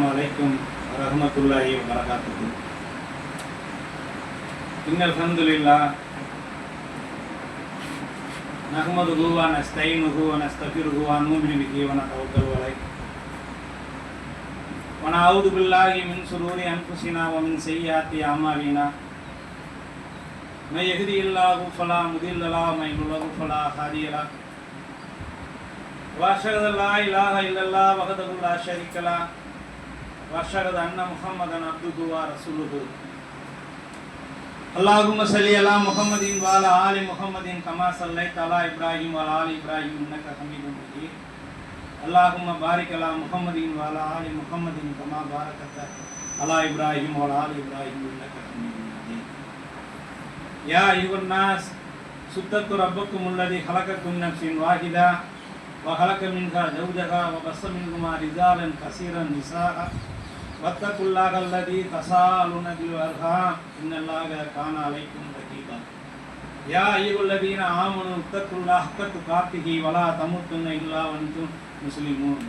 வலைக்கும் ரஹமத்துல்லாஹி வரகாத்துக்கு இன்ன அல்ஹம்துலில்லா நஹ்மதுஹு வ நஸ்தைனுஹு வ நஸ்தஃபிருஹு வ நூமினு பிஹி வ நதவக்கலு அலைஹ் வ நஅஊது பில்லாஹி மின் ஷுரூரி அன்ஃபுஸினா வ செய்யாத்தி அமாலினா من يهدي الله فلا مضل له ومن يضلل فلا هادي له واشهد ان لا واشهد ان محمدا عبده ورسوله اللهم صل على محمد وعلى ال محمد كما صليت على ابراهيم وعلى ال ابراهيم انك حميد مجيد اللهم بارك على محمد وعلى ال محمد كما باركت على ابراهيم وعلى ال ابراهيم انك حميد مجيد يا ايها الناس اتقوا ربكم الذي خلقكم من نفس واحده وخلق منها زوجها وبص منهما رجالا كثيرا نساء வத்தக்குள்ளாக அல்லது தசாலுன பில்வர்ஹாம் இன்னல்லாக காண அழைக்கும் ரகீபா யா ஐயுள்ளதீன ஆமனு உத்தக்குள்ளா அக்கத்து கார்த்திகி வலா தமுத்துன்ன இல்லா வந்தும் முஸ்லிமூன்.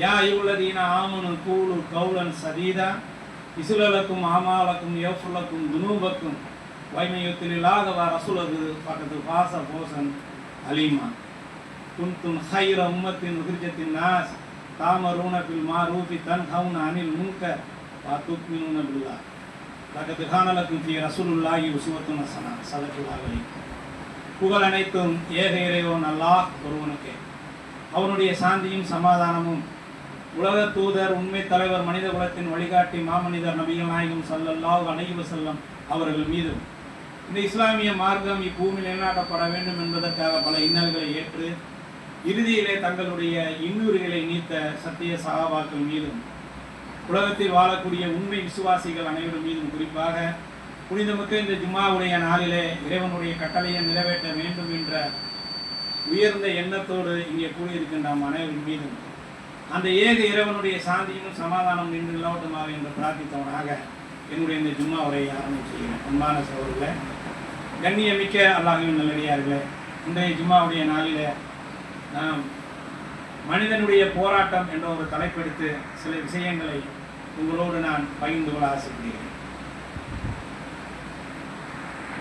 யா ஐயுள்ளதீன ஆமனு கூலு கவுலன் சதீதா இசுலலக்கும் ஆமாலக்கும் யோஃபுல்லக்கும் துனூபக்கும் வைமயத்திலாக வரசுலது பக்கத்து பாச போசன் அலிமா. குந்தும் ஹைர உம்மத்தின் உதிர்ஜத்தின் நாஸ் தாமரூன பில் மாரூபி தன் ஹவுன் அனில் முன்க வாத்துக்மினூன பில்லா லகத்து காணலக்கும் தீ ரசூலுல்லாஹி உசுவத்துன சனா சதகுல்லாஹி புகழ் அனைத்தும் ஏக இறைவோ அல்லாஹ் ஒருவனுக்கு அவனுடைய சாந்தியும் சமாதானமும் உலக தூதர் உண்மை தலைவர் மனித குலத்தின் வழிகாட்டி மாமனிதர் நபிகள் நாயகம் சல்லல்லாஹ் அணைவு செல்லம் அவர்கள் மீது இந்த இஸ்லாமிய மார்க்கம் இப்பூமியில் நிலைநாட்டப்பட வேண்டும் என்பதற்காக பல இன்னல்களை ஏற்று இறுதியிலே தங்களுடைய இன்னுரிகளை நீத்த சத்திய சகாபாக்கள் மீதும் உலகத்தில் வாழக்கூடிய உண்மை விசுவாசிகள் அனைவரும் மீதும் குறிப்பாக புனிதமிக்க இந்த ஜும்மாவுடைய நாளிலே இறைவனுடைய கட்டளையை நிறைவேற்ற வேண்டும் என்ற உயர்ந்த எண்ணத்தோடு இங்கே கூடியிருக்கின்ற நாம் அனைவரும் மீதும் அந்த ஏக இறைவனுடைய சாந்தியும் சமாதானம் நின்று நிலவட்டமாக என்று பிரார்த்தித்தவனாக என்னுடைய இந்த ஜும்மா உரையை ஆரம்பிச்சுக்கிறேன் அன்பான சகோதரர்களே கண்ணியமிக்க அல்லாஹின் நல்லடியார்களே இன்றைய ஜும்மாவுடைய நாளிலே நாம் மனிதனுடைய போராட்டம் என்ற ஒரு தலைப்பெடுத்து சில விஷயங்களை உங்களோடு நான் பகிர்ந்து கொள்ள ஆசைப்படுகிறேன்.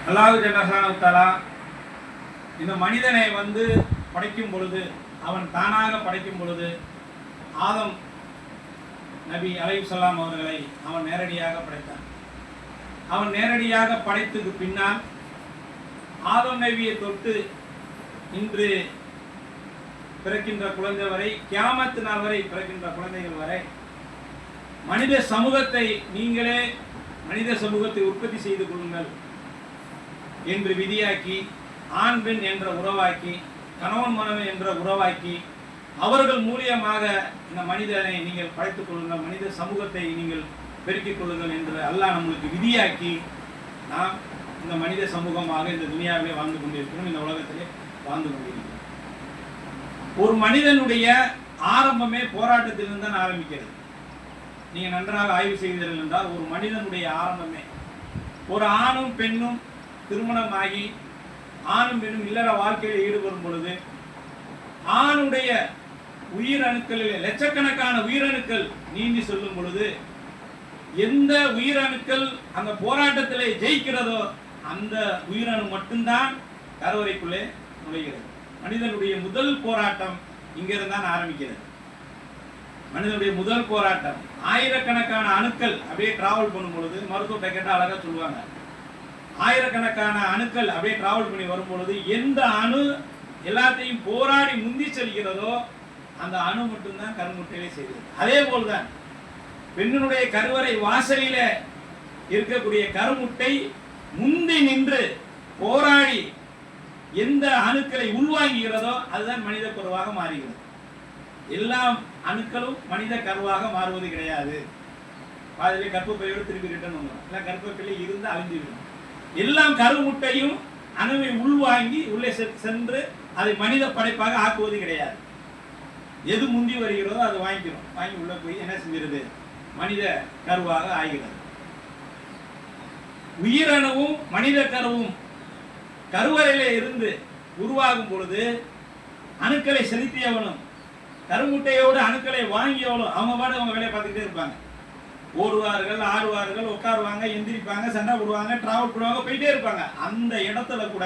அல்லாஹு ஜனகானத்தலா இந்த மனிதனை வந்து படைக்கும் பொழுது அவன் தானாக படைக்கும் பொழுது ஆதம் நபி அலையுசல்லாம் அவர்களை அவன் நேரடியாக படைத்தான். அவன் நேரடியாக படைத்துக்கு பின்னால் ஆதம் நபியை தொட்டு இன்று பிறக்கின்ற குழந்தை வரை கியாமத்து நாள் வரை பிறக்கின்ற குழந்தைகள் வரை மனித சமூகத்தை நீங்களே மனித சமூகத்தை உற்பத்தி செய்து கொள்ளுங்கள் என்று விதியாக்கி ஆண் பெண் என்ற உறவாக்கி கணவன் மனைவி என்ற உறவாக்கி அவர்கள் மூலியமாக இந்த மனிதனை நீங்கள் படைத்துக் கொள்ளுங்கள் மனித சமூகத்தை நீங்கள் பெருக்கிக் கொள்ளுங்கள் என்று அல்லாஹ் நம்மளுக்கு விதியாக்கி நாம் இந்த மனித சமூகமாக இந்த துனியாவிலே வாழ்ந்து கொண்டிருக்கிறோம் இந்த உலகத்திலே வாழ்ந்து கொண்டிருக்கிறோம். ஒரு மனிதனுடைய ஆரம்பமே போராட்டத்திலிருந்து தான் ஆரம்பிக்கிறது. நீங்கள் நன்றாக ஆய்வு செய்தீர்கள் என்றால் ஒரு மனிதனுடைய ஆரம்பமே. ஒரு ஆணும் பெண்ணும் திருமணமாகி ஆணும் பெண்ணும் இல்லற வாழ்க்கையில் ஈடுபடும் பொழுது ஆணுடைய உயிரணுக்களில் லட்சக்கணக்கான உயிரணுக்கள் நீந்தி சொல்லும் பொழுது எந்த உயிரணுக்கள் அந்த போராட்டத்தில் ஜெயிக்கிறதோ அந்த உயிரணு மட்டும்தான் கருவறைக்குள்ளே நுழைகிறது. மனிதனுடைய முதல் போராட்டம் இங்கிருந்து தான் ஆரம்பிக்கிறது. மனிதனுடைய முதல் போராட்டம். ஆயிரக்கணக்கான அணுக்கள் அப்படியே டிராவல் பண்ணும் பொழுது மருத்துவத்தை கேட்டால் அழகாக சொல்லுவாங்க. ஆயிரக்கணக்கான அணுக்கள் அப்படியே டிராவல் பண்ணி வரும் பொழுது எந்த அணு எல்லாத்தையும் போராடி முந்தி செல்கிறதோ அந்த அணு மட்டும்தான் கருமுட்டையிலே செய்கிறது. அதே போல்தான் பெண்ணினுடைய கருவறை வாசலில இருக்கக்கூடிய கருமுட்டை முந்தி நின்று போராடி எந்த அணுக்களை உள்வாங்குகிறதோ அதுதான் மனித கருவாக மாறுகிறது. எல்லா அணுக்களும் மனித கருவாக மாறுவது கிடையாது. பாதிலே கற்பப்பையோடு திருப்பி ரிட்டர்ன் வந்துடும் இல்லை கர்ப்பப்பையில இருந்து அழிஞ்சுவிடும் எல்லாம் கருமுட்டையும் அணுவை உள்வாங்கி உள்ளே சென்று அதை மனித படைப்பாக ஆக்குவது கிடையாது. எது முந்தி வருகிறதோ அது வாங்கிக்கிறோம் வாங்கி உள்ளே போய் என்ன செஞ்சிருது மனித கருவாக ஆகிறது. உயிரணுவும் மனித கருவும் கருவறையில இருந்து உருவாகும் பொழுது அணுக்களை செலுத்தியவனும் கருமுட்டையோடு அணுக்களை வாங்கியவனும் அவங்க பாடு அவங்க வேலையை பார்த்துக்கிட்டே இருப்பாங்க. ஓடுவார்கள் ஆடுவார்கள் உட்காருவாங்க எந்திரிப்பாங்க சண்டை போடுவாங்க டிராவல் பண்ணுவாங்க போயிட்டே இருப்பாங்க. அந்த இடத்துல கூட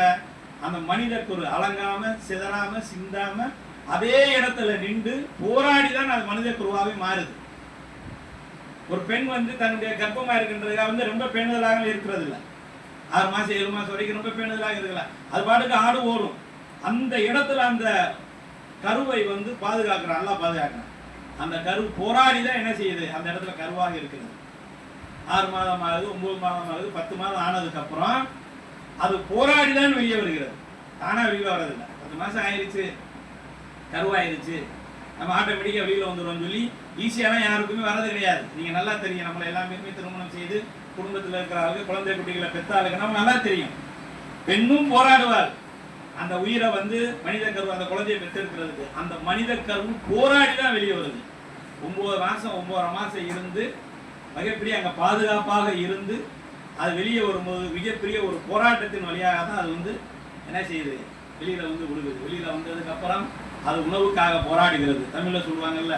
அந்த மனித ஒரு அலங்காம சிதறாம சிந்தாம அதே இடத்துல நின்று போராடி தான் அது மனித குருவாவே மாறுது. ஒரு பெண் வந்து தன்னுடைய கர்ப்பமா இருக்கின்றதுக்காக வந்து ரொம்ப பேணுதலாக இருக்கிறது இல்லை ஆறு மாதம் ஏழு மாதம் வரைக்கும் ரொம்ப பேணுதலாக இருக்கலாம். அது பாட்டுக்கு ஆடு ஓடும். அந்த இடத்துல அந்த கருவை வந்து பாதுகாக்கிறான். நல்லா பாதுகாக்கிறான். அந்த கரு போராடி தான் என்ன செய்யுது? அந்த இடத்துல கருவாக இருக்குது. ஆறு மாதம் ஆகுது ஒன்பது மாதம் ஆகுது பத்து மாதம் ஆனதுக்கு அப்புறம் அது போராடி தான் வெளியே வருகிறது. தானாக வெளியே வர்றதில்லை. பத்து மாதம் ஆயிடுச்சு கருவாயிருச்சு. நம்ம ஆட்டோமேட்டிக்காக வெளியில் வந்துடுவோம்னு சொல்லி ஈஸியாலாம் யாருக்குமே வரது கிடையாது. நீங்கள் நல்லா தெரியும். நம்மளை எல்லாமே திருமணம் செய்து குடும்பத்தில் இருக்கிறவங்க குழந்தை குட்டிகளை பெற்றாளுக்கு நம்ம நல்லா தெரியும். பெண்ணும் போராடுவார் அந்த உயிரை வந்து மனித கருவு அந்த குழந்தையை பெற்றெடுக்கிறதுக்கு அந்த மனித கருவு போராடி தான் வெளியே வருது. ஒம்பது மாதம் ஒம்பது மாதம் இருந்து மிகப்பெரிய அங்கே பாதுகாப்பாக இருந்து அது வெளியே வரும்போது மிகப்பெரிய ஒரு போராட்டத்தின் வழியாக தான் அது வந்து என்ன செய்யுது? வெளியில் வந்து விடுகிறது வெளியில் வந்ததுக்கப்புறம் அது உணவுக்காக போராடுகிறது. தமிழில் சொல்லுவாங்கல்ல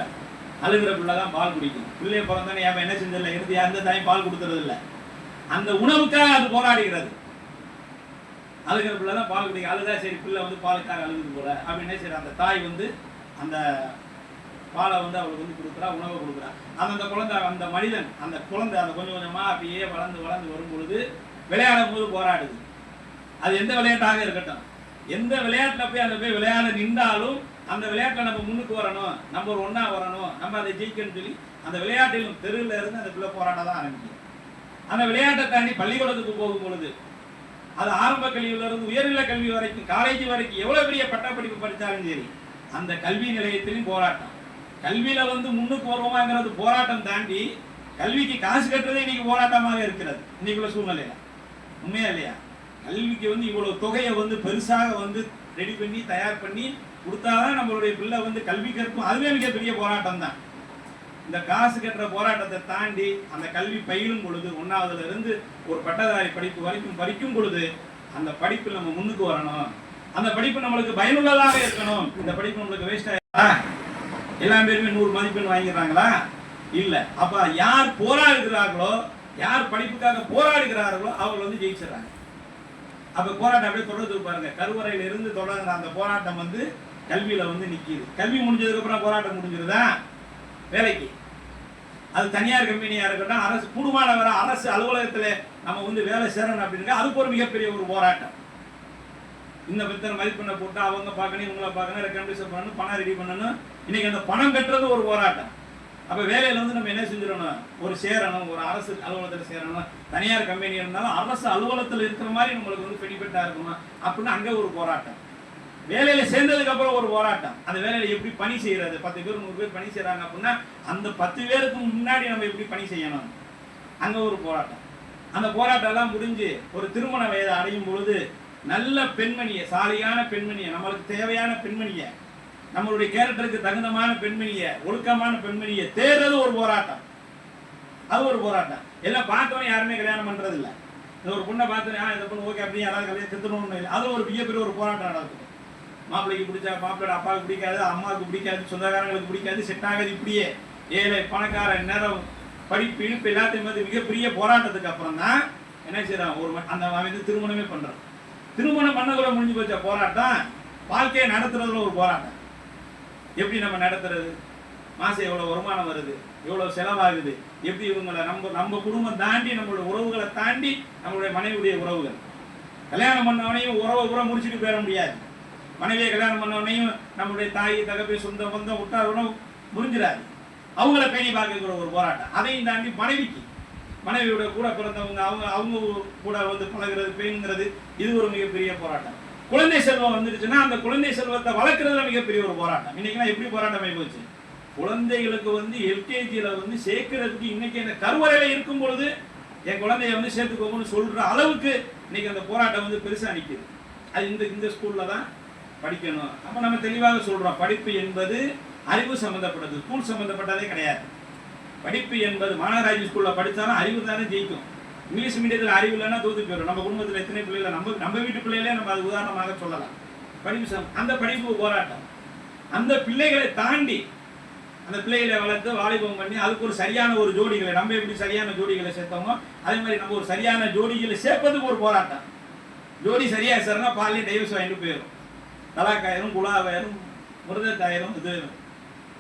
அழுகிற பிள்ளை தான் பால் குடிக்கும். பிள்ளைய பிறந்தானே ஏன் என்ன செஞ்சதில்லை? இறுதி எந்த தாயும் பால் கொடுத்துறது அந்த உணவுக்காக அது போராடுகிறது. அழுகிற பிள்ளை தான் பால் குடிக்கும் அழுதா சரி பிள்ளை வந்து பாலுக்காக அழுகுது போல. அப்படின்னு சரி அந்த தாய் வந்து அந்த பாலை வந்து அவளுக்கு வந்து கொடுக்குறா உணவை கொடுக்குறா. அந்த குழந்தை அந்த மனிதன் அந்த குழந்தை அந்த கொஞ்சம் கொஞ்சமாக அப்படியே வளர்ந்து வளர்ந்து வரும் பொழுது விளையாடும் போது போராடுது. அது எந்த விளையாட்டாக இருக்கட்டும். எந்த விளையாட்டில் போய் அந்த போய் விளையாட நின்றாலும் அந்த விளையாட்டில் நம்ம முன்னுக்கு வரணும் நம்ம ஒரு வரணும் நம்ம அதை ஜெயிக்கணும்னு சொல்லி அந்த விளையாட்டிலும் தெருவில் இருந்து அந்த பிள்ளை போராட தான் ஆரம்பிக்கும். அந்த விளையாட்டை தாண்டி பள்ளிக்கூடத்துக்கு போகும் பொழுது அது ஆரம்ப கல்வியிலிருந்து உயர்நிலை கல்வி வரைக்கும் காலேஜ் வரைக்கும் எவ்வளோ பெரிய பட்டப்படிப்பு படித்தாலும் சரி அந்த கல்வி நிலையத்திலையும் போராட்டம். கல்வியில் வந்து முன்னுக்கு வருவோமாங்கிறது போராட்டம் தாண்டி கல்விக்கு காசு கட்டுறதே இன்னைக்கு போராட்டமாக இருக்கிறது. இன்னைக்குள்ள சூழ்நிலையில. உண்மையா இல்லையா? கல்விக்கு வந்து இவ்வளவு தொகையை வந்து பெருசாக வந்து ரெடி பண்ணி தயார் பண்ணி கொடுத்தாதான் நம்மளுடைய பிள்ளை வந்து கல்வி கற்கும். அதுவே மிகப்பெரிய போராட்டம் தான். இந்த காசு கட்டுற போராட்டத்தை தாண்டி அந்த கல்வி பயிலும் பொழுது ஒன்றாவதுல இருந்து ஒரு பட்டதாரி படிப்பு வரைக்கும் படிக்கும் பொழுது அந்த படிப்பு நம்ம முன்னுக்கு வரணும். அந்த படிப்பு நம்மளுக்கு பயனுள்ளதாக இருக்கணும். இந்த படிப்பு நம்மளுக்கு வேஸ்ட் ஆயிடுதா எல்லா பேருமே நூறு மதிப்பெண் வாங்கிடுறாங்களா? இல்ல. அப்ப யார் போராடுகிறார்களோ யார் படிப்புக்காக போராடுகிறார்களோ அவர்கள் வந்து ஜெயிச்சிடறாங்க. அப்ப போராட்டம் அப்படியே தொடர்ந்து பாருங்க. கருவறையில இருந்து தொடங்குற அந்த போராட்டம் வந்து கல்வியில் வந்து நிற்கிது கல்வி முடிஞ்சதுக்கப்புறம் போராட்டம் முடிஞ்சிருதா? வேலைக்கு. அது தனியார் கம்பெனியாக இருக்கட்டும் அரசு குடும்பமான வர அரசு அலுவலகத்தில் நம்ம வந்து வேலை சேரணும் அப்படின்னு அதுக்கு ஒரு மிகப்பெரிய ஒரு போராட்டம். இந்த இத்தனை மதிப்பெண்ணை போட்டு அவங்க பார்க்கணும் இவங்கள பார்க்கணும் ரெக்கமெண்டேஷன் பண்ணணும் பணம் ரெடி பண்ணணும். இன்னைக்கு அந்த பணம் கட்டுறது ஒரு போராட்டம். அப்போ வேலையில் வந்து நம்ம என்ன செஞ்சிடணும்? ஒரு சேரணும் ஒரு அரசு அலுவலகத்தில் சேரணும். தனியார் கம்பெனி இருந்தாலும் அரசு அலுவலகத்தில் இருக்கிற மாதிரி நம்மளுக்கு வந்து பெனிஃபிட்டாக இருக்கணும். அப்படின்னு அங்கே ஒரு போராட்டம். வேலையில சேர்ந்ததுக்கு அப்புறம் ஒரு போராட்டம். அந்த வேலையில எப்படி பணி செய்யறது? பத்து பேர் நூறு பேர் பணி செய்யறாங்க அப்படின்னா அந்த பத்து பேருக்கு முன்னாடி நம்ம எப்படி பணி செய்யணும்? அங்க ஒரு போராட்டம். அந்த போராட்டம் எல்லாம் முடிஞ்சு ஒரு திருமண வயதை அடையும் பொழுது நல்ல பெண்மணியை சாலையான பெண்மணியை நம்மளுக்கு தேவையான பெண்மணியை நம்மளுடைய கேரக்டருக்கு தகுந்தமான பெண்மணியை ஒழுக்கமான பெண்மணியை தேர்றது ஒரு போராட்டம். அது ஒரு போராட்டம். எல்லாம் பார்த்தவன் யாருமே கல்யாணம் பண்றது இல்லை இந்த ஒரு பொண்ணை பார்த்து இந்த பொண்ணு ஓகே அப்படின்னு யாராவது கல்யாணம் திருத்தணும்னு இல்லை. அது ஒரு மிகப்பெரிய ஒரு போராட்டம் நடக்கும். மாப்பிள்ளைக்கு பிடிச்சா மாப்பிள்ளோட அப்பாவுக்கு பிடிக்காது அம்மாவுக்கு பிடிக்காது சொந்தக்காரங்களுக்கு பிடிக்காது செட் ஆகாது இப்படியே. ஏழை பணக்காரன் நேரம் படிப்பு இழுப்பு எல்லாத்தையும் வந்து மிகப்பெரிய போராட்டத்துக்கு அப்புறம் தான் என்ன செய்யறான் ஒரு அந்த அவன் வந்து திருமணமே பண்ணுறான் திருமணம் பண்ணக்குள்ள முடிஞ்சு போச்ச போராட்டம்? வாழ்க்கையை நடத்துறதுல ஒரு போராட்டம். எப்படி நம்ம நடத்துறது? மாசம் எவ்வளோ வருமானம் வருது? எவ்வளோ செலவாகுது? எப்படி இவங்களை நம்ம நம்ம குடும்பம் தாண்டி நம்மளோட உறவுகளை தாண்டி நம்மளுடைய மனைவியுடைய உறவுகள். கல்யாணம் பண்ணவனையும் உறவை கூட முடிச்சுட்டு போயிட முடியாது. மனைவியை கல்யாணம் பண்ணவனையும் நம்முடைய தாய் தகப்பை சொந்த பந்தம் உற்றார் உணவு முடிஞ்சிடாது அவங்கள பேணி பார்க்கிற ஒரு போராட்டம். அதையும் தாண்டி மனைவிக்கு. மனைவியோட கூட பிறந்தவங்க அவங்க அவங்க கூட வந்து பழகுறது பேணுங்கிறது இது ஒரு மிகப்பெரிய போராட்டம். குழந்தை செல்வம் வந்துருச்சுன்னா அந்த குழந்தை செல்வத்தை வளர்க்குறதுல மிகப்பெரிய ஒரு போராட்டம். இன்னைக்கெல்லாம் எப்படி போராட்டம் ஆகி போச்சு? குழந்தைகளுக்கு வந்து எல்கேஜியில் வந்து சேர்க்கறதுக்கு இன்னைக்கு அந்த கருவறையில் இருக்கும் பொழுது என் குழந்தைய வந்து சேர்த்துக்கோங்கன்னு சொல்கிற அளவுக்கு இன்னைக்கு அந்த போராட்டம் வந்து பெருசாக நிற்கிது அது இந்த இந்த ஸ்கூலில் தான் படிக்கணும். அப்போ நம்ம தெளிவாக சொல்கிறோம் படிப்பு என்பது அறிவு சம்மந்தப்பட்டது ஸ்கூல் சம்மந்தப்பட்டதே கிடையாது. படிப்பு என்பது மாநகராட்சி ஸ்கூலில் படித்தாலும் அறிவு தானே ஜெயிக்கும். இங்கிலீஷ் மீடியத்தில் அறிவு இல்லைன்னா தோத்து போயிடும். நம்ம குடும்பத்தில் எத்தனை பிள்ளைகள் நம்ம நம்ம வீட்டு பிள்ளைகளே நம்ம அது உதாரணமாக சொல்லலாம். படிப்பு சம் அந்த படிப்பு போராட்டம். அந்த பிள்ளைகளை தாண்டி அந்த பிள்ளைகளை வளர்த்து வாலிபம் பண்ணி அதுக்கு ஒரு சரியான ஒரு ஜோடிகளை நம்ம எப்படி சரியான ஜோடிகளை சேர்த்தோமோ அதே மாதிரி நம்ம ஒரு சரியான ஜோடிகளை சேர்ப்பதுக்கு ஒரு போராட்டம். ஜோடி சரியாக சேர்னா பாலியல் டைவர்ஸ் வாங்கிட்டு போயிடும் தலாக்காயிரும் குலாவாயிரும் முருகக்காயிரும் இது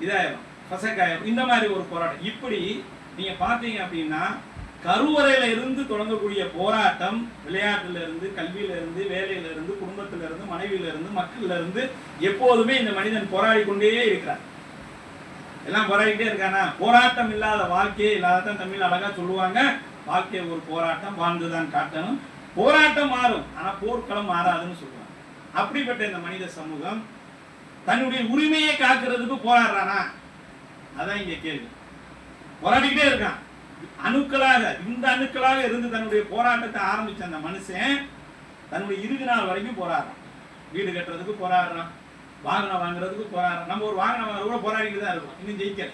இதாயிரும் பசக்காயிரும் இந்த மாதிரி ஒரு போராட்டம். இப்படி நீங்கள் பார்த்தீங்க அப்படின்னா கருவறையில இருந்து தொடங்கக்கூடிய போராட்டம் விளையாட்டுல இருந்து கல்வியில இருந்து வேலையில இருந்து குடும்பத்தில இருந்து மனைவியில இருந்து மக்கள்ல இருந்து எப்போதுமே இந்த மனிதன் போராடி கொண்டே இருக்கிறார். எல்லாம் போராடிட்டே இருக்கானா? போராட்டம் இல்லாத வாழ்க்கையே இல்லாததான் தமிழ் அழகா சொல்லுவாங்க. வாழ்க்கையை ஒரு போராட்டம் வாழ்ந்துதான் காட்டணும். போராட்டம் மாறும் ஆனா போர்க்களம் மாறாதுன்னு சொல்லுவாங்க. அப்படிப்பட்ட இந்த மனித சமூகம் தன்னுடைய உரிமையை காக்கிறதுக்கு போராடுறானா? அதான் இங்க கேள்வி. போராடிக்கிட்டே இருக்கான். அணுக்களாக இந்த அணுக்களாக இருந்து தன்னுடைய போராட்டத்தை ஆரம்பிச்ச அந்த மனுஷன் தன்னுடைய இறுதி நாள் வரைக்கும் போராடுறான். வீடு கட்டுறதுக்கு போராடுறான். வாகனம் வாங்குறதுக்கு போராடுறான். நம்ம ஒரு வாகனம் வாங்க கூட போராடிட்டு தான் இருக்கோம். இன்னும் ஜெயிக்கல.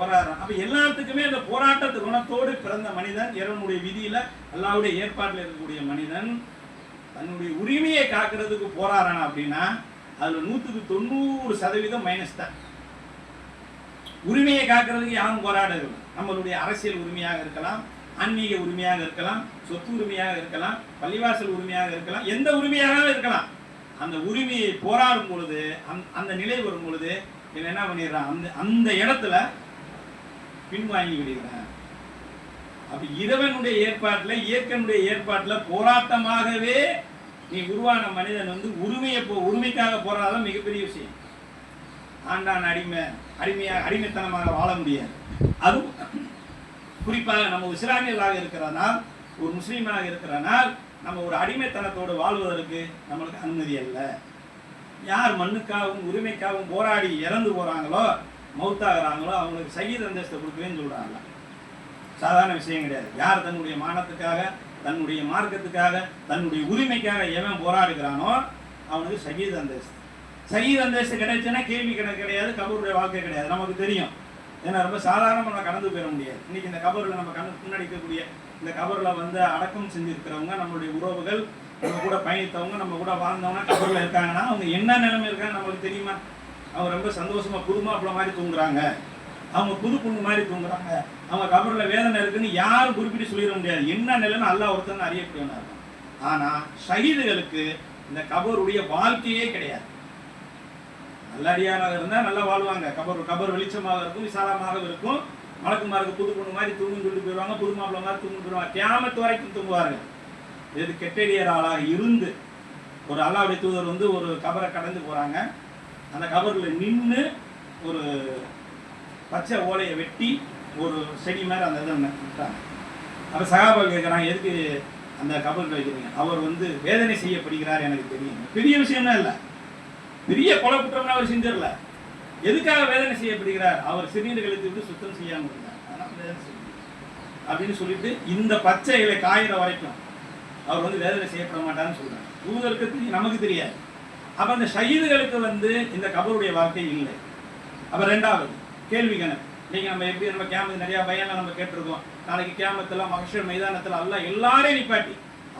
போராடுறான். அப்ப எல்லாத்துக்குமே அந்த போராட்டத்து குணத்தோடு பிறந்த மனிதன் இறைவனுடைய விதியில அல்லாவுடைய ஏற்பாட்டில் இருக்கக்கூடிய மனிதன் தன்னுடைய உரிமையை காக்கிறதுக்கு போராடுறான் அப்படின்னா அதுல நூத்துக்கு தொண்ணூறு சதவீதம் மைனஸ் தான். உரிமையை காக்கிறதுக்கு யாரும் போராடுறது நம்மளுடைய அரசியல் உரிமையாக இருக்கலாம் ஆன்மீக உரிமையாக இருக்கலாம் சொத்து உரிமையாக இருக்கலாம் பள்ளிவாசல் உரிமையாக இருக்கலாம் எந்த உரிமையாக இருக்கலாம். அந்த உரிமையை போராடும் பொழுது அந்த அந்த நிலை வரும் பொழுது என்ன பண்ணிடுறான்? அந்த அந்த இடத்துல பின்வாங்கி விடுகிறான். அப்ப இறைவனுடைய ஏற்பாட்டில் இயற்கனுடைய ஏற்பாட்டில் போராட்டமாகவே நீ உருவான மனிதன் வந்து உரிமையை போ உரிமைக்காக போராதான் மிகப்பெரிய விஷயம். ஆண்டான் அடிமை அடிமையாக அடிமைத்தனமாக வாழ முடியாது. அதுவும் குறிப்பாக நம்ம இஸ்லாமியர்களாக இருக்கிறனால் ஒரு முஸ்லீமாக இருக்கிறனால் நம்ம ஒரு அடிமைத்தனத்தோடு வாழ்வதற்கு நம்மளுக்கு அனுமதி அல்ல. யார் மண்ணுக்காகவும் உரிமைக்காகவும் போராடி இறந்து போகிறாங்களோ மௌத்தாகிறாங்களோ அவங்களுக்கு சகித அந்தஸ்தை கொடுக்குறேன்னு சொல்கிறாங்களா சாதாரண விஷயம் கிடையாது. யார் தன்னுடைய மானத்துக்காக தன்னுடைய மார்க்கத்துக்காக தன்னுடைய உரிமைக்காக எவன் போராடுகிறானோ அவனுக்கு சகீத அந்தஸ்து. சகீத அந்தஸ்து கிடைச்சுன்னா கேள்வி கணக்கு கிடையாது கபருடைய வாழ்க்கை கிடையாது. நமக்கு தெரியும். ஏன்னா ரொம்ப சாதாரணமாக நம்ம கடந்து போயிட முடியாது. இன்னைக்கு இந்த கபரில் நம்ம கண் முன்னாடி இருக்கக்கூடிய இந்த கபரில் வந்து அடக்கம் செஞ்சிருக்கிறவங்க நம்மளுடைய உறவுகள் நம்ம கூட பயணித்தவங்க நம்ம கூட வாழ்ந்தவங்க கபரில் இருக்காங்கன்னா அவங்க என்ன நிலைமை இருக்காங்க நம்மளுக்கு தெரியுமா? அவங்க ரொம்ப சந்தோஷமா குடும்பம் மாப்பிள்ளை மாதிரி தூங்குறாங்க. அவங்க புது புண்ணு மாதிரி தூங்குறாங்க. அவங்க கபரில் வேதனை இருக்குன்னு யாரும் குறிப்பிட்டு சொல்லிட முடியாது. என்ன நிலைன்னு அல்லா ஒருத்தன் அறியக்கூடியவனா இருக்கும் ஆனால் ஷஹீதுகளுக்கு இந்த கபருடைய வாழ்க்கையே கிடையாது. நல்லடியாராக இருந்தால் நல்லா வாழ்வாங்க. கபர் கபர் வெளிச்சமாக இருக்கும் விசாலமாக இருக்கும். மலக்குமாருக்கு புது பொண்ணு மாதிரி தூங்குன்னு சொல்லிட்டு போயிடுவாங்க. புது மாப்பிள்ள மாதிரி தூங்கி போயிடுவாங்க. கேமத்து வரைக்கும் தூங்குவார்கள். இது கெட்டடியர் ஆளாக இருந்து ஒரு அல்லாவுடைய தூதர் வந்து ஒரு கபரை கடந்து போகிறாங்க அந்த கபரில் நின்று ஒரு பச்சை ஓலையை வெட்டி ஒரு செடி மாதிரி அந்த இதை விட்டாங்க அப்போ சகாபா கேட்குறாங்க எதுக்கு அந்த கபல் வைக்கிறீங்க? அவர் வந்து வேதனை செய்யப்படுகிறார் எனக்கு தெரியும். பெரிய விஷயம்லாம் இல்லை. பெரிய கொலை குற்றம்னு அவர் செஞ்சிடல. எதுக்காக வேதனை செய்யப்படுகிறார்? அவர் சிறுநீர் விட்டு சுத்தம் செய்யாமல் இருந்தார். அதனால வேதனை செய்யப்படுகிறார். அப்படின்னு சொல்லிட்டு இந்த பச்சை இலை காயிற வரைக்கும் அவர் வந்து வேதனை செய்யப்பட மாட்டார்னு சொல்றாங்க தூதருக்கு தெரியும், நமக்கு தெரியாது. அப்போ அந்த ஷஹீதுகளுக்கு வந்து இந்த கபருடைய வாழ்க்கை இல்லை. அப்போ ரெண்டாவது கேள்வி கணக்கு. நீங்கள் நம்ம எப்படி நம்ம கேமத்து நிறையா பையன்லாம் நம்ம கேட்டிருக்கோம். நாளைக்கு கேமத்தில் மகஷர் மைதானத்தில் எல்லாம் எல்லாரையும் நிப்பாட்டி.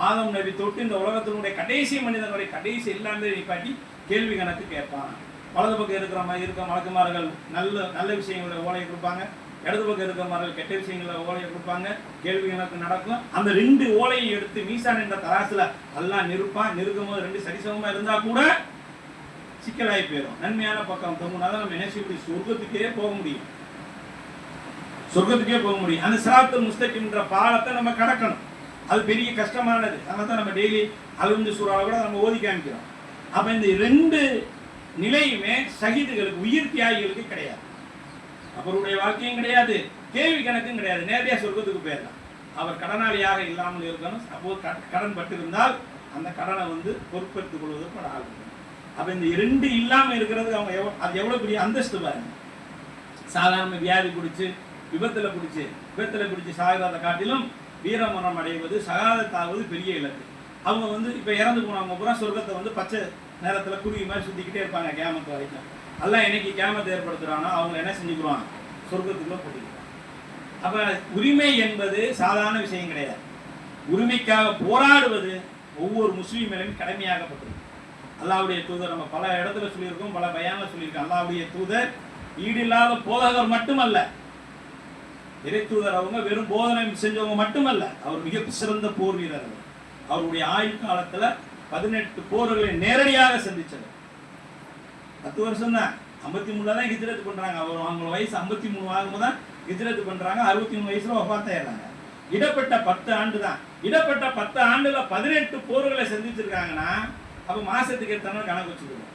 ஆதம் நபி தொட்டு இந்த உலகத்தினுடைய கடைசி மனிதனுடைய கடைசி எல்லாமே நிப்பாட்டி கேள்வி கணக்கு கேட்பான் வலது பக்கம் இருக்கிற மாதிரி இருக்க மலக்குமார்கள் நல்ல நல்ல விஷயங்களை ஓலையை கொடுப்பாங்க. இடது பக்கம் இருக்கிற மாதிரி கெட்ட விஷயங்களை ஓலையை கொடுப்பாங்க. கேள்வி கணக்கு நடக்கும். அந்த ரெண்டு ஓலையை எடுத்து மீசான் என்ற தராசில் எல்லாம் நிற்பான் நிற்கும் போது ரெண்டு சரிசமமாக இருந்தால் கூட சிக்கலாகி போயிடும் நன்மையான பக்கம் தொங்குனாதான் நம்ம நினைச்சு சொர்க்கத்துக்கே போக முடியும். சொர்க்கத்துக்கே போக முடியும். அந்த சிராத்து முஸ்தகின்ற பாலத்தை நம்ம கடக்கணும். அது பெரிய கஷ்டமானது. அதை தான் நம்ம டெய்லி அலுந்து சூறாவை கூட நம்ம ஓதி காமிக்கிறோம். அப்போ இந்த ரெண்டு நிலையுமே சகிதுகளுக்கு உயிர் தியாகிகளுக்கு கிடையாது. அவருடைய வாழ்க்கையும் கிடையாது. கேள்வி கணக்கும் கிடையாது. நேரடியா சொர்க்கத்துக்கு போயிடலாம். அவர் கடனாளியாக இல்லாமல் இருக்கணும். அப்போது கடன் பட்டிருந்தால் அந்த கடனை வந்து பொறுப்பெடுத்துக் கொள்வதற்கு ஆகும் அப்போ இந்த ரெண்டு இல்லாமல் இருக்கிறது அவங்க எவ்வளோ அது எவ்வளோ பெரிய அந்தஸ்து பாருங்க. சாதாரண வியாதி பிடிச்சி விபத்தில் பிடிச்சி விபத்தில் பிடிச்சி சாகிறத காட்டிலும் வீரமரணம் அடைவது சகாதத்தாவது பெரிய இலக்கு. அவங்க வந்து இப்போ இறந்து போனவங்க பூரா சொர்க்கத்தை வந்து பச்சை நேரத்தில் குருவி மாதிரி சுற்றிக்கிட்டே இருப்பாங்க கேமத்து வரைக்கும். எல்லாம் என்னைக்கு கேமத்தை ஏற்படுத்துகிறானோ அவங்க என்ன செஞ்சுக்குவாங்க? சொர்க்கத்துக்குள்ளே போட்டிக்கிறாங்க அப்போ உரிமை என்பது சாதாரண விஷயம் கிடையாது. உரிமைக்காக போராடுவது ஒவ்வொரு முஸ்லீமிலும் கடமையாகப்பட்டது அல்லாவுடைய தூதர் நம்ம பல இடத்துல சொல்லியிருக்கோம் பல பயானில் சொல்லியிருக்கோம் அல்லாவுடைய தூதர் ஈடில்லாத போதகர் மட்டுமல்ல. இறைத்தூதர் அவங்க வெறும் போதனை செஞ்சவங்க மட்டுமல்ல. அவர் மிக சிறந்த போர் வீரர் அவருடைய ஆயுள் காலத்தில் பதினெட்டு போர்களை நேரடியாக சந்திச்சது பத்து வருஷம் தான் ஐம்பத்தி மூணுல தான் ஹிஜ்ரத் பண்ணுறாங்க அவர் அவங்க வயசு ஐம்பத்தி மூணு ஆகும்போது தான் ஹிஜ்ரத் பண்ணுறாங்க அறுபத்தி மூணு வயசுல ஒப்பாத்தாயிடுறாங்க இடப்பட்ட பத்து ஆண்டு தான் இடப்பட்ட பத்து ஆண்டுல பதினெட்டு போர்களை சந்திச்சிருக்காங்கன்னா அப்போ மாசத்துக்கு ஏற்ற கணக்கு வச்சுக்கணும்?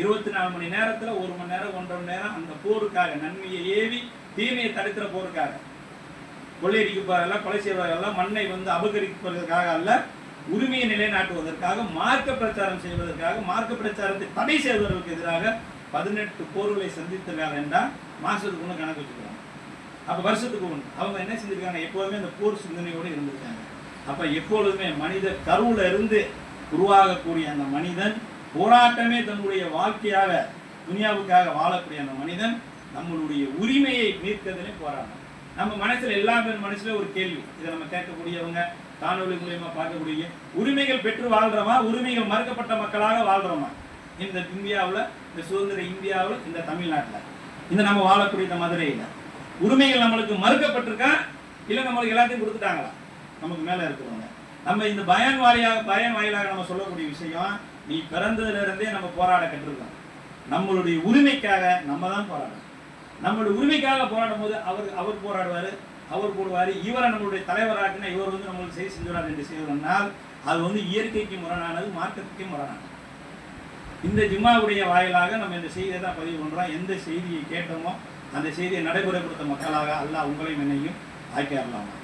இருபத்தி நாலு மணி நேரத்தில் ஒரு மணி நேரம் ஒன்றரை மணி நேரம் அந்த போருக்காக நன்மையை ஏவி தீமையை தடுக்கிற போருக்காக. கொள்ளையடிக்கப்படுறதல்ல கொலை செய்வதெல்லாம் மண்ணை வந்து அபகரிப்பதற்காக அல்ல உரிமையை நிலைநாட்டுவதற்காக மார்க்க பிரச்சாரம் செய்வதற்காக மார்க்க பிரச்சாரத்தை தடை செய்வதற்கு எதிராக பதினெட்டு போர்களை சந்தித்திருக்காங்க என்றால் மாசத்துக்கு ஒன்று கணக்கு வச்சுக்கிறாங்க அப்போ வருஷத்துக்கு ஒன்று அவங்க என்ன செஞ்சிருக்காங்க? எப்போதுமே அந்த போர் சிந்தனையோடு இருந்திருக்காங்க. அப்போ எப்பொழுதுமே மனித கருவில் இருந்து உருவாகக்கூடிய அந்த மனிதன் போராட்டமே தன்னுடைய வாழ்க்கையாக துனியாவுக்காக வாழக்கூடிய அந்த மனிதன் நம்மளுடைய உரிமையை மீட்கிறதுலே போராட்டம் நம்ம மனசில் எல்லா பேர் மனசுல ஒரு கேள்வி. இதை நம்ம கேட்கக்கூடியவங்க காணொலி மூலியமா பார்க்கக்கூடிய உரிமைகள் பெற்று வாழ்கிறோமா உரிமைகள் மறுக்கப்பட்ட மக்களாக வாழ்கிறோமா இந்த இந்தியாவில் இந்த சுதந்திர இந்தியாவில் இந்த தமிழ்நாட்டில். இந்த நம்ம வாழக்கூடிய இந்த மதுரையில். உரிமைகள் நம்மளுக்கு மறுக்கப்பட்டிருக்கா? இல்லை நம்மளுக்கு எல்லாத்தையும் கொடுத்துட்டாங்களா? நமக்கு மேலே இருக்கிறவங்க. நம்ம இந்த பயன் வாரியாக பயன் வாயிலாக நம்ம சொல்லக்கூடிய விஷயம் நீ பிறந்ததுல இருந்தே நம்ம போராட கற்றுருக்கோம் நம்மளுடைய உரிமைக்காக நம்ம தான் போராடணும். நம்மளுடைய உரிமைக்காக போராடும் போது அவர் அவர் போராடுவார் அவர் போடுவார். இவரை நம்மளுடைய தலைவராட்டினா இவர் வந்து நம்மளுக்கு செய்தி செஞ்சுறாரு என்று செய்வதனால் அது வந்து இயற்கைக்கு முரணானது மார்க்கத்துக்கு முரணானது. இந்த ஜிம்மாவுடைய வாயிலாக நம்ம இந்த செய்தியை தான் பதிவு பண்ணுறோம் எந்த செய்தியை கேட்டோமோ அந்த செய்தியை நடைமுறைப்படுத்த மக்களாக அல்லாஹ் உங்களையும் என்னையும் ஆக்கி அருளாமா